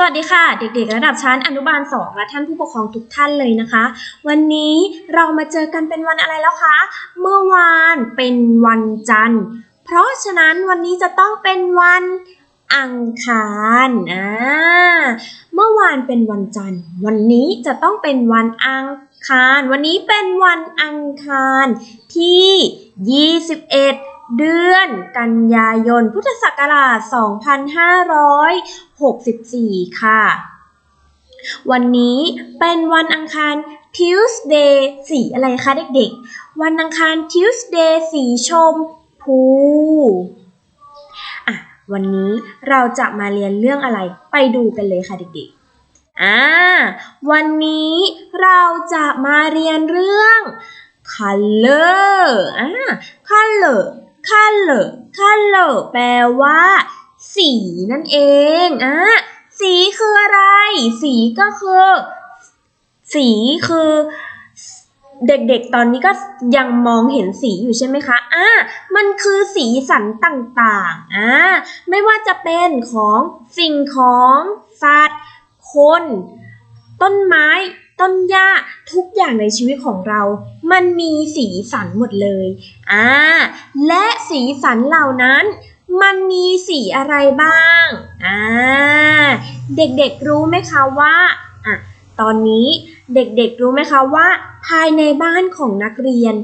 สวัสดีค่ะ เด็กๆ ระดับชั้นอนุบาล 2 และท่านผู้ปกครองทุกท่านเลยนะคะ วันนี้เรามาเจอกันเป็นวันอะไรแล้วคะ เมื่อวานเป็นวันจันทร์ เพราะฉะนั้นวันนี้จะต้องเป็นวันอังคารอ่าเมื่อวานเป็นวันจันทร์ วันนี้จะต้องเป็นวันอังคาร วันนี้เป็นวันอังคารที่ 21 เดือนกันยายน พุทธศักราช 2564 ค่ะ วันนี้เป็นวันอังคาร Tuesday สีอะไรคะเด็กๆ วันอังคาร Tuesday สีชมพูอะวันนี้เราจะมาเรียนเรื่องอะไรไปดูกันเลยค่ะเด็กๆ อ่า วันนี้เราจะมาเรียนเรื่อง color อ่า color color color แปลว่า สีนั่นเองอะสีคืออะไร สีก็คือ สีคือเด็กๆ ตอนนี้ก็ยังมองเห็นสีอยู่ใช่ไหมคะ อ่า มันคือสีสันต่างๆ อ่า ไม่ว่าจะเป็นของสิ่งของ สัตว์ คน ต้นไม้ ต้นหญ้าทุกอย่างในชีวิตของเรา มันมีสีสันหมดเลยอ่าและสีสันเหล่านั้น มันมีสีอะไรบ้างอ่าเด็กๆรู้ไหมคะว่าอะตอนนี้เด็กๆรู้ไหมคะว่า ภายในบ้านของนักเรียน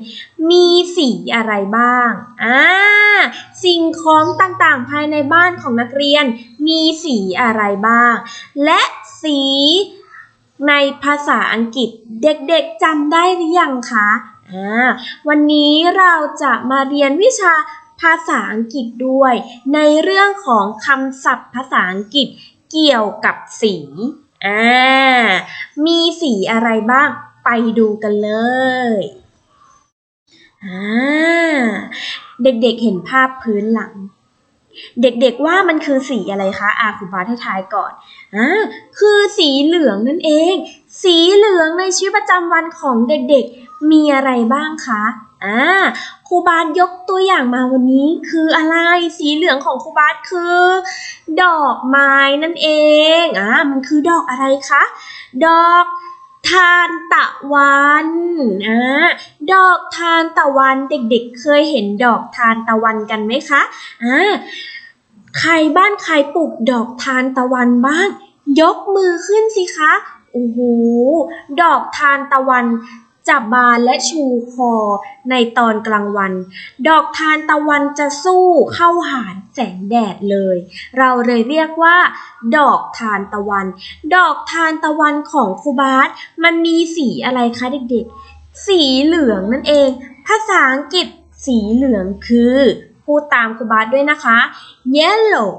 มีสีอะไรบ้าง อ่า สิ่งของต่างๆ ภายในบ้านของนักเรียน มีสีอะไรบ้าง และสี ในภาษาอังกฤษเด็กๆจำได้หรือยังคะอ่าวันนี้เราจะมาเรียนวิชาภาษาอังกฤษด้วย ในเรื่องของคำศัพท์ภาษาอังกฤษเกี่ยวกับสีอ่ามีสีอะไรบ้างไปดูกันเลยอ่าเด็กๆเห็นภาพพื้นหลัง เด็กๆว่ามันคือสีอะไรคะอาคุณบาให้ทายก่อนอ่าคือสีเหลืองนั่นเอง สีเหลืองในชีวิตประจำวันของเด็กๆ มีอะไรบ้างคะอ่าครูบาสยกตัวอย่างมาวันนี้คืออะไร สีเหลืองของครูบาสคือ ดอกไม้นั่นเองอ่ามันคือดอกอะไรคะ ดอก ทานตะวันอ่าดอกทานตะวันเด็กๆ เคยเห็นดอกทานตะวันกันไหมคะอ่าใครบ้านใครปลูกดอกทานตะวันบ้าง ยกมือขึ้นสิคะ โอ้โห ดอกทานตะวัน จะบานและชูคอในตอนกลางวัน ดอกทานตะวันจะสู้เข้าหานแสงแดดเลย เราเลยเรียกว่า ดอกทานตะวัน ดอกทานตะวันของครูบาสมันมีสีอะไรคะเด็กๆ สีเหลืองนั่นเอง ภาษาอังกฤษสีเหลืองคือพูดตามครูบาสด้วยนะคะ yellow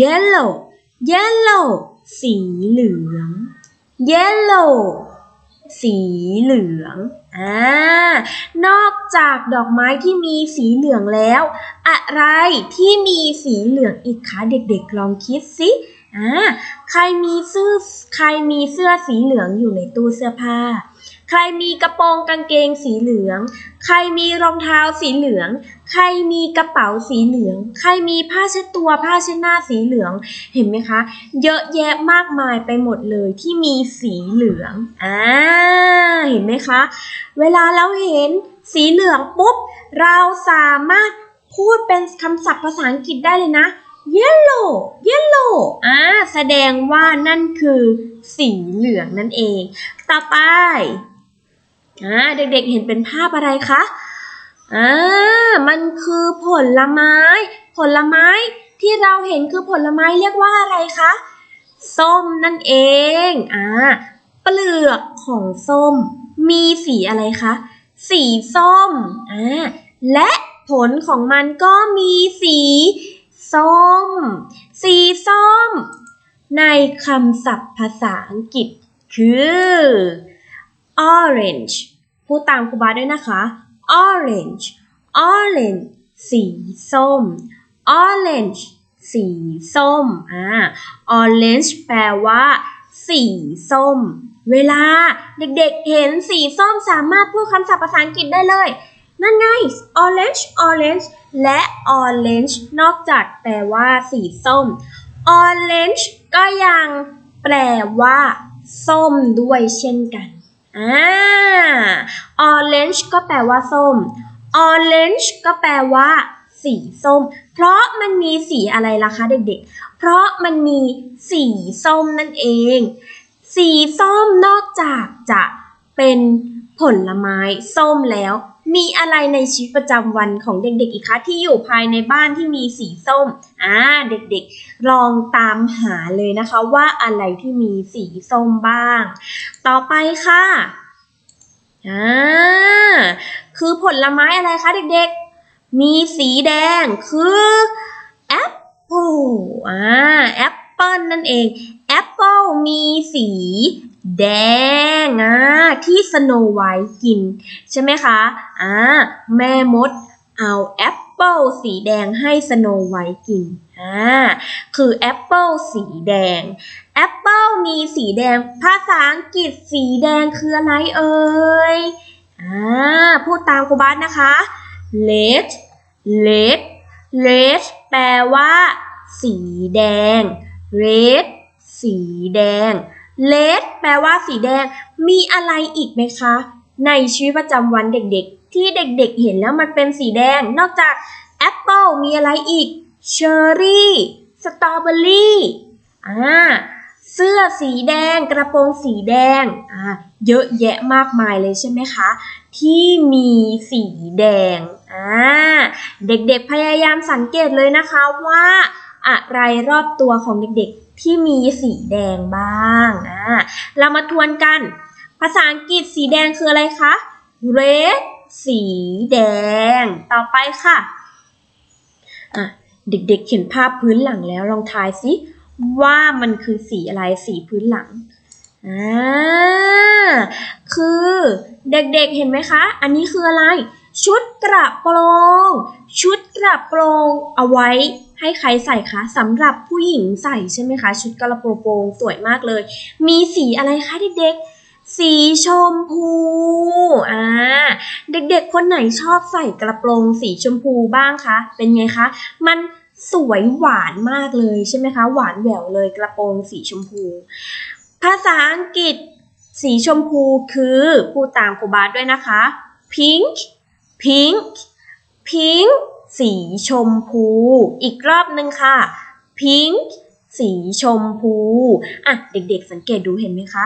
yellow yellow สีเหลือง yellow สีเหลือง อ่า นอกจากดอกไม้ที่มีสีเหลืองแล้ว อะไรที่มีสีเหลืองอีกคะเด็กๆลองคิดสิอ่าใครมีเสื้อใครมีเสื้อสีเหลืองอยู่ในตู้เสื้อผ้า ใครมีกระโปรงกางเกงสีเหลือง ใครมีรองเท้าสีเหลือง ใครมีกระเป๋าสีเหลือง ใครมีผ้าเช็ดตัวผ้าเช็ดหน้าสีเหลือง เห็นไหมคะ เยอะแยะมากมายไปหมดเลยที่มีสีเหลือง อ่า เห็นไหมคะ เวลาเราเห็นสีเหลืองปุ๊บ เราสามารถพูดเป็นคำศัพท์ภาษาอังกฤษได้เลยนะ yellow yellow อ่า แสดงว่านั่นคือสีเหลืองนั่นเอง ต่อไป อ่าเด็กๆเห็นเป็นภาพอะไรคะอ่ามันคือผลไม้ ผลไม้ที่เราเห็นคือผลไม้เรียกว่าอะไรคะส้มนั่นเองอ่าเปลือกของส้ม มีสีอะไรคะ สีส้มอ่าและผลของมันก็มีสีส้ม สีส้ม ในคำศัพท์ภาษาอังกฤษคือ orange พูดตามครูบาด้วยนะคะ orange orange สีส้ม orange สีส้ม อ่า orange แปลว่า สีส้ม เวลาเด็กๆ เห็นสีส้มสามารถพูดคำศัพท์ภาษาอังกฤษได้เลย นั่นไง orange orange และ orange นอกจากแปลว่าสีส้ม orange ก็ยังแปลว่า ส้มด้วยเช่นกัน อ่า orange ก็แปลว่าส้ม orange ก็แปลว่า สีส้ม เพราะมันมีสีอะไรล่ะคะเด็กๆ เพราะมันมีสีส้มนั่นเอง สีส้มนอกจากจะเป็นผลไม้ส้มแล้ว มีอะไรในชีวิตประจำวันของเด็กๆอีกคะที่อยู่ภายในบ้านที่มีสีส้มอ่าเด็กๆลองตามหาเลยนะคะว่าอะไรที่มีสีส้มบ้าง ต่อไปค่ะอ่าคือผลไม้อะไรคะเด็กๆ มีสีแดงคือแอปเปิลอ่าแอปเปิลนั่นเองแอปเปิลมีสี แดงอ่าที่สโนไวท์กิน ใช่ไหมคะอ่าแม่มดเอาแอปเปิลสีแดงให้สโนไวท์กินอ่าคือแอปเปิลสีแดงแอปเปิลมีสีแดง ภาษาอังกฤษสีแดงคืออะไรเอ่ยอ่าพูดตามครูบาสนะคะ red red red แปลว่า สีแดง red สีแดง red แปลว่าสีแดง มีอะไรอีกไหมคะ ในชีวิตประจำวันเด็กๆ ที่เด็กๆเห็นแล้วมันเป็นสีแดง นอกจากแอปเปิลมีอะไรอีกเชอร์รี่สตรอเบอรี่อ่าเสื้อสีแดงกระโปรงสีแดงอ่าเยอะแยะมากมายเลยใช่ไหมคะ ที่มีสีแดงอ่าเด็กๆพยายามสังเกตเลยนะคะว่า อะไรรอบตัวของเด็กๆ ที่มีสีแดงบ้างอ่าเรามาทวนกัน ภาษาอังกฤษสีแดงคืออะไรคะ red สีแดง ต่อไปค่ะอะ เด็กๆเห็นภาพพื้นหลังแล้วลองทายสิว่ามันคือสีอะไรสีพื้นหลังอ่าคือเด็กๆเห็นไหมคะ อันนี้คืออะไร ชุดกระโปรง ชุดกระโปรงเอาไว้ ให้ใครใส่คะสำหรับผู้หญิงใส่ใช่ไหมคะ ชุดกระโปรงสวยมากเลย มีสีอะไรคะเด็กๆ สีชมพูอ่าเด็กๆ คนไหนชอบใส่กระโปรงสีชมพูบ้างคะ เป็นไงคะ มันสวยหวานมากเลยใช่ไหมคะ หวานแหววเลยกระโปรงสีชมพู ภาษาอังกฤษสีชมพูคือพูดตามครูบาสด้วยนะคะ pink pink pink สีชมพู อีกรอบหนึ่งค่ะ pink สีชมพู อะ เด็กๆ สังเกตดูเห็นไหมคะ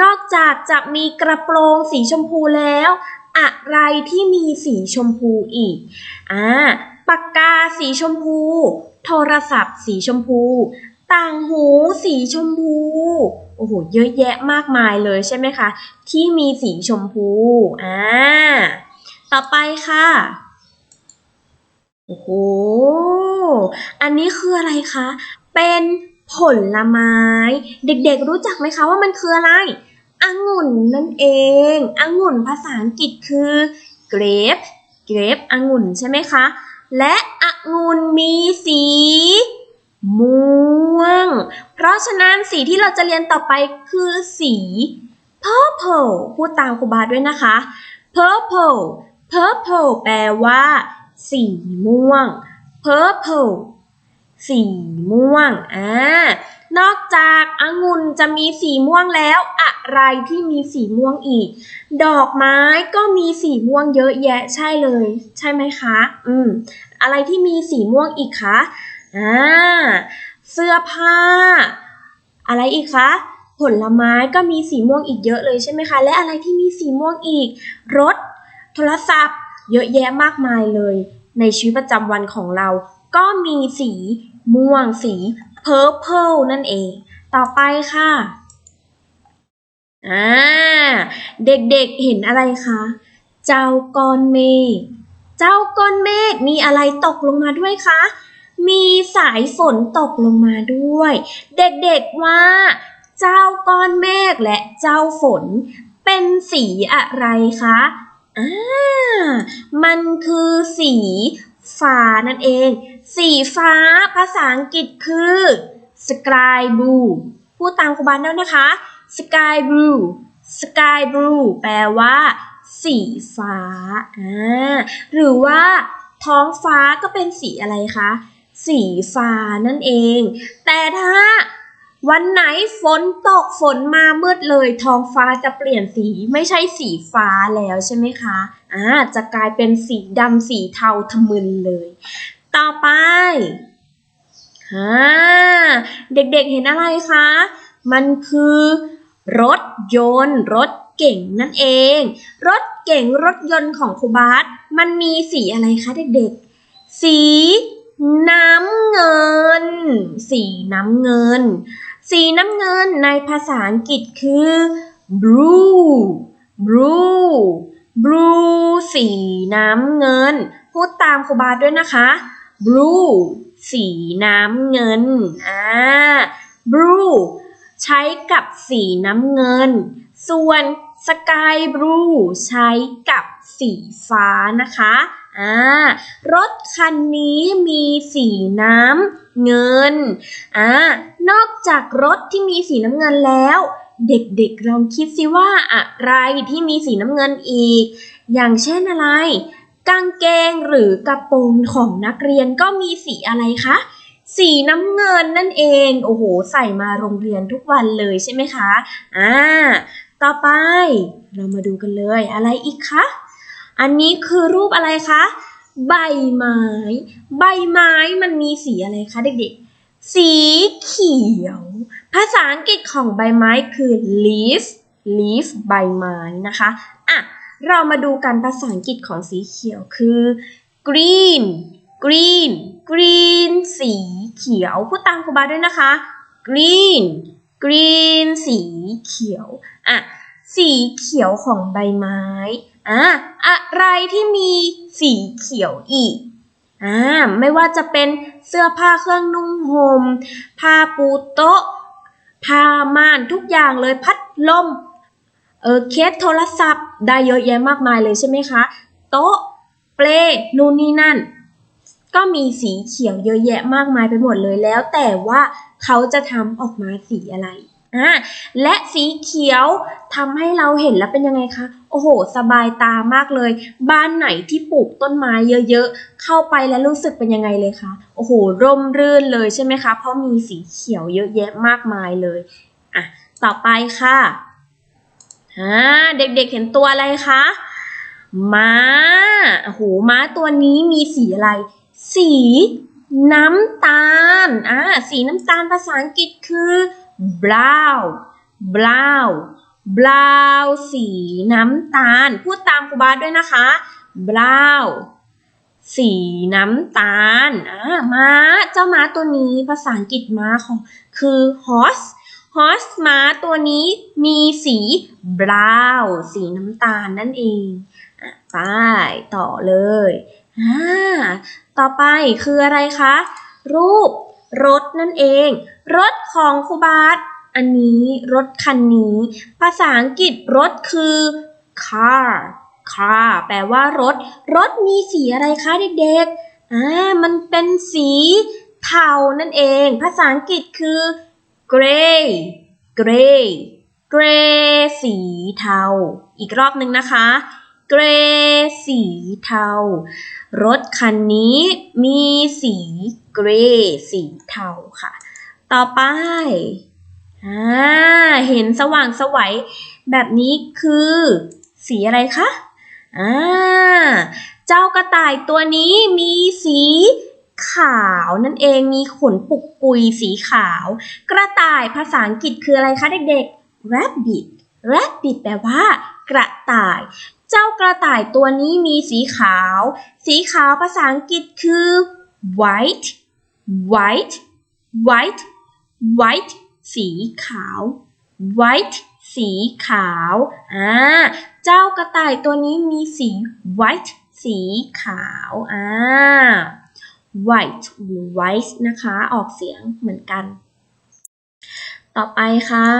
นอกจากจะมีกระโปรงสีชมพูแล้ว อะไรที่มีสีชมพูอีก อ่า ปากกาสีชมพู โทรศัพท์สีชมพู ต่างหูสีชมพู โอ้โห เยอะแยะมากมายเลยใช่ไหมคะ ที่มีสีชมพู อ่า ต่อไปค่ะ โอ้โห อันนี้คืออะไรคะ เป็นผลไม้ เด็กๆรู้จักไหมคะว่ามันคืออะไร องุ่นนั่นเอง องุ่นภาษาอังกฤษคือ grape grape องุ่นใช่ไหมคะ และองุ่นมีสีม่วง เพราะฉะนั้นสีที่เราจะเรียนต่อไปคือสี purple พูดตามครูบาด้วยนะคะ purple purple แปลว่า สีม่วง purple สีม่วง อ่า นอกจากองุ่นจะมีสีม่วงแล้ว อะไรที่มีสีม่วงอีก ดอกไม้ก็มีสีม่วงเยอะแยะใช่เลย ใช่ไหมคะ อืม อะไรที่มีสีม่วงอีกคะ อ่า เสื้อผ้า อะไรอีกคะ ผลไม้ก็มีสีม่วงอีกเยอะเลยใช่ไหมคะ และอะไรที่มีสีม่วงอีก รถ โทรศัพท์ เยอะแยะมากมายเลย ในชีวิตประจำวันของเรา ก็มีสีม่วงสี purple นั่นเอง ต่อไปค่ะอ่าเด็กๆเห็นอะไรคะ เจ้าก้อนเมฆ เจ้าก้อนเมฆมีอะไรตกลงมาด้วยคะ มีสายฝนตกลงมาด้วย เด็กๆว่า เจ้าก้อนเมฆและเจ้าฝนเป็นสีอะไรคะ อ่ามันคือสีฟ้านั่นเอง สีฟ้าภาษาอังกฤษคือ sky blue พูดตามครูบาลด้วยนะคะ sky blue sky blue แปลว่า สีฟ้าอ่าหรือว่าท้องฟ้าก็เป็นสีอะไรคะ สีฟ้านั่นเอง แต่ถ้า วันไหนฝนตกฝนมามืดเลยท้องฟ้าจะเปลี่ยนสีไม่ใช่สีฟ้าแล้วใช่ไหมคะอ่าจะกลายเป็นสีดำสีเทาทะมึนเลย ต่อไปอ่าเด็กๆเห็นอะไรคะ มันคือรถยนต์รถเก่งนั่นเอง รถเก่งรถยนต์ของครูบาสมันมีสีอะไรคะเด็กๆ สีน้ำเงิน สีน้ำเงิน สีน้ำเงินในภาษาอังกฤษคือ blue blue blue สีน้ำเงิน พูดตามครูบาด้วยนะคะ blue สีน้ำเงิน อ่า blue ใช้กับสีน้ำเงิน ส่วน sky blue ใช้กับสีฟ้านะคะ อ่า รถคันนี้มีสีน้ำ เงินอ่านอกจากรถที่มีสีน้ำเงินแล้ว เด็กๆลองคิดสิว่าอะไรที่มีสีน้ำเงินอีก อย่างเช่นอะไร กางเกงหรือกระโปรงของนักเรียนก็มีสีอะไรคะสีน้ำเงินนั่นเอง โอ้โห ใส่มาโรงเรียนทุกวันเลยใช่ไหมคะ อ่า ต่อไป เรามาดูกันเลย อะไรอีกคะ อันนี้คือรูปอะไรคะ ใบไม้ ใบไม้มันมีสีอะไรคะเด็กๆ สีเขียว ภาษาอังกฤษของใบไม้คือ leaf leaf ใบไม้นะคะอะเรามาดูกันภาษาอังกฤษของสีเขียวคือ green green green สีเขียวพูดตามครูบาด้วยนะคะ green green สีเขียวอะสีเขียวของใบไม้ อะอะไรที่มีสีเขียวอีกอ่าไม่ว่าจะเป็นเสื้อผ้าเครื่องนุ่งห่มผ้าปูโต๊ะผ้าม่านทุกอย่างเลยพัดลมเออเคสโทรศัพท์ ได้เยอะแยะมากมายเลยใช่ไหมคะ โต๊ะเปลนู่นนี่นั่น ก็มีสีเขียวเยอะแยะมากมายไปหมดเลยแล้ว แต่ว่าเขาจะทำออกมาสีอะไร อ่าและสีเขียวทำให้เราเห็นแล้วเป็นยังไงคะ โอ้โห สบายตามากเลย บ้านไหนที่ปลูกต้นไม้เยอะๆ เข้าไปแล้วรู้สึกเป็นยังไงเลยคะ โอ้โห ร่มรื่นเลยใช่ไหมคะ เพราะมีสีเขียวเยอะแยะมากมายเลย อะ ต่อไปค่ะอ่าเด็กๆเห็นตัวอะไรคะ ม้า โอ้โห ม้าตัวนี้มีสีอะไร สีน้ำตาล อ่า สีน้ำตาลภาษาอังกฤษคือ brown brown brown สีน้ำตาล พูดตามครูบาด้วยนะคะ brown สีน้ำตาลอ่าม้า เจ้าม้าตัวนี้ภาษาอังกฤษม้าของคือ horse horse ม้าตัวนี้มีสี brown สีน้ำตาลนั่นเองอไปต่อเลยอ่าต่อไปคืออะไรคะ รูป รถนั่นเอง รถของครูบาสอันนี้รถคันนี้ ภาษาอังกฤษรถคือ car car แปลว่ารถ รถมีสีอะไรคะเด็กๆอ่ามันเป็นสีเทานั่นเอง ภาษาอังกฤษคือ gray gray gray สีเทา อีกรอบหนึ่งนะคะ gray สีเทา รถคันนี้มีสี gray สีเทาค่ะ ต่อไปอ่าเห็นสว่างสวัยแบบนี้คือสีอะไรคะอ่าเจ้ากระต่ายตัวนี้มีสีขาวนั่นเองมีขนปุกปุยสีขาว กระต่ายภาษาอังกฤษคืออะไรคะเด็กๆ rabbit rabbit แปลว่า กระต่าย เจ้ากระต่ายตัวนี้มีสีขาว สีขาวภาษาอังกฤษคือ white white white white สีขาว white สีขาว อ่า เจ้ากระต่ายตัวนี้มีสี white สีขาว อ่า white หรือ white นะคะ ออกเสียงเหมือนกัน ต่อไปค่ะ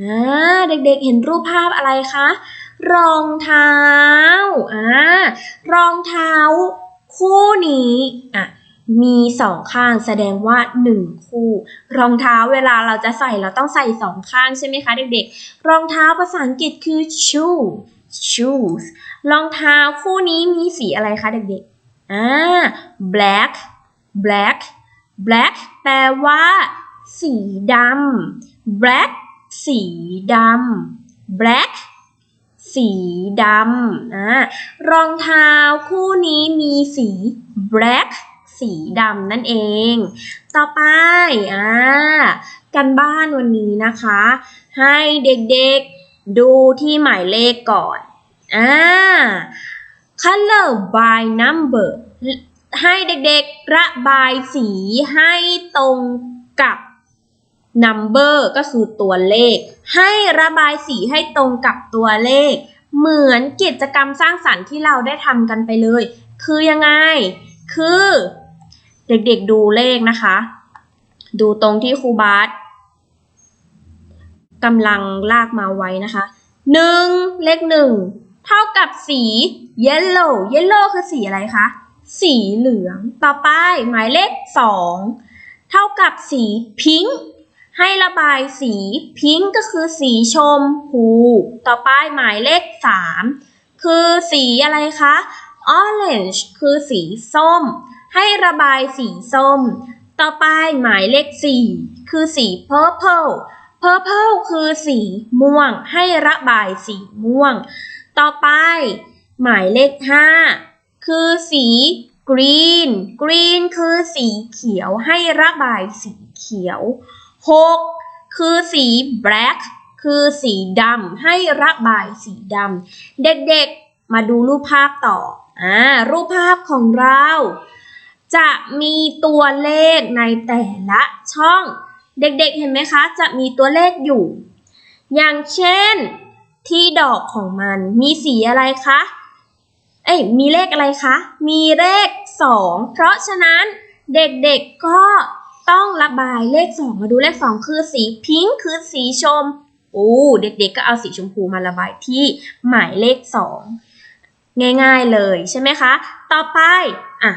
อ่า เด็กๆ เห็นรูปภาพอะไรคะ รองเท้า อ่า รองเท้าคู่นี้ อะ มีสองข้างแสดงว่าหนึ่งคู่ รองเท้าเวลาเราจะใส่เราต้องใส่สองข้างใช่ไหมคะเด็กๆ รองเท้าภาษาอังกฤษคือ shoe shoes รองเท้าคู่นี้มีสีอะไรคะเด็กๆ อ่า black black black แปลว่า สีดำ black สีดำ black สีดำอ่ารองเท้าคู่นี้มีสี black สีดำนั่นเอง ต่อไปอ่ากันบ้านวันนี้นะคะ ให้เด็กๆดูที่หมายเลขก่อนอ่า color by number ให้เด็กๆระบายสีให้ตรงกับ number ก็คือตัวเลข ให้ระบายสีให้ตรงกับตัวเลข เหมือนกิจกรรมสร้างสรรค์ที่เราได้ทำกันไปเลย คือยังไง คือ เด็กๆดูเลขนะคะ ดูตรงที่ครูบาสกำลังลากมาไว้นะคะหนึ่งเลขหนึ่งเท่ากับสี yellow yellow คือสีอะไรคะ สีเหลือง ต่อไปหมายเลขสองเท่ากับสี pink ให้ระบายสี pink ก็คือสีชมพู ต่อไปหมายเลขสามคือสีอะไรคะ orange คือสีส้ม ให้ระบายสีส้ม ต่อไปหมายเลขสี่คือสี purple purple คือสีม่วง ให้ระบายสีม่วง ต่อไป หมายเลขห้าคือสี green green คือสีเขียว ให้ระบายสีเขียว 6 คือสี black คือสีดำให้ระบายสีดำเด็กๆ มาดูรูปภาพต่ออ่ารูปภาพของเรา จะมีตัวเลขในแต่ละช่อง เด็กๆเห็นไหมคะ จะมีตัวเลขอยู่ อย่างเช่นที่ดอกของมันมีสีอะไรคะ เอ้ยมีเลขอะไรคะ มีเลข 2 เพราะฉะนั้นเด็กๆก็ต้องระบายเลข 2 มาดูเลข 2 คือสีพิงค์คือสีชมพูเด็กๆก็เอาสีชมพูมาระบายที่หมายเลข 2 ง่ายๆเลยใช่ไหมคะ ต่อไปอะ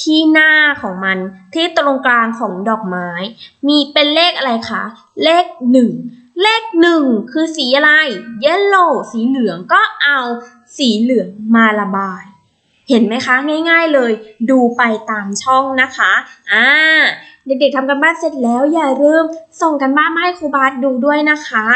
ที่หน้าของมันที่ตรงกลางของดอกไม้ มีเป็นเลขอะไรคะ เลขหนึ่งเลขหนึ่งคือสีอะไร เยลโล่สีเหลืองก็เอาสีเหลืองมาระบาย เห็นไหมคะ ง่ายๆเลย ดูไปตามช่องนะคะ อ่า เด็กๆทำกันบ้านเสร็จแล้วอย่าลืมส่งกันบ้านมาให้ครูบาสดูด้วยนะคะ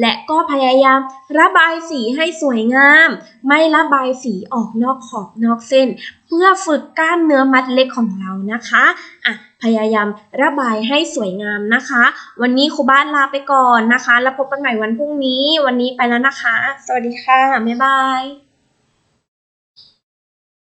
และก็พยายามระบายสีให้สวยงาม ไม่ระบายสีออกนอกขอบนอกเส้น เพื่อฝึกกล้ามเนื้อมัดเล็กของเรานะคะอะพยายามระบายให้สวยงามนะคะ วันนี้ครูบาสลาไปก่อนนะคะ แล้วพบกันใหม่วันพรุ่งนี้ วันนี้ไปแล้วนะคะ สวัสดีค่ะบ๊ายบาย